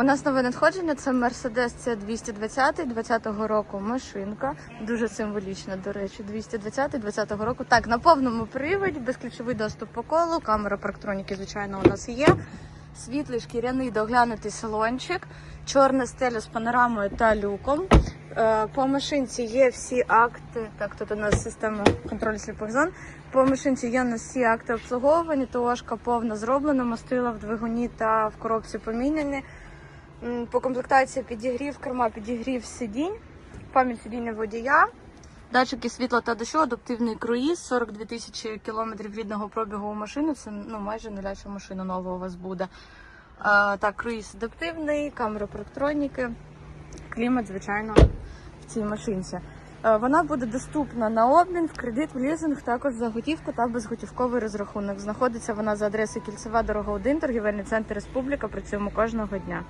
У нас нове надходження це Mercedes c 220 20-го року машинка. Дуже символічна, до речі, 220 20-го року. Так, на повному приводі, безключовий доступ по колу, камера парктроніки, звичайно, у нас є. Світлий шкіряний доглянутий салончик, чорна стеля з панорамою та люком. Е, По машинці є всі акти. Так, тут у нас система контролю сліпих зон. По машинці є у нас всі акти обслуговування, ТОшка повна зроблена, мастила в двигуні та в коробці поміняні. По комплектації підігрів керма, підігрів сидінь, пам'ять сидіння водія, датчики світла та дощу, адаптивний круїз, 42 тисячі кілометрів рідного пробігу у машини. Це ну майже нуляча машина нова у вас буде. А, так, круїз адаптивний, камера парктроніки, клімат, звичайно, в цій машинці. Вона буде доступна на обмін, в кредит, в лізинг, також за готівку та безготівковий розрахунок. Знаходиться вона за адресою Кільцева дорога 1, торгівельний центр Республіка. Працюємо кожного дня.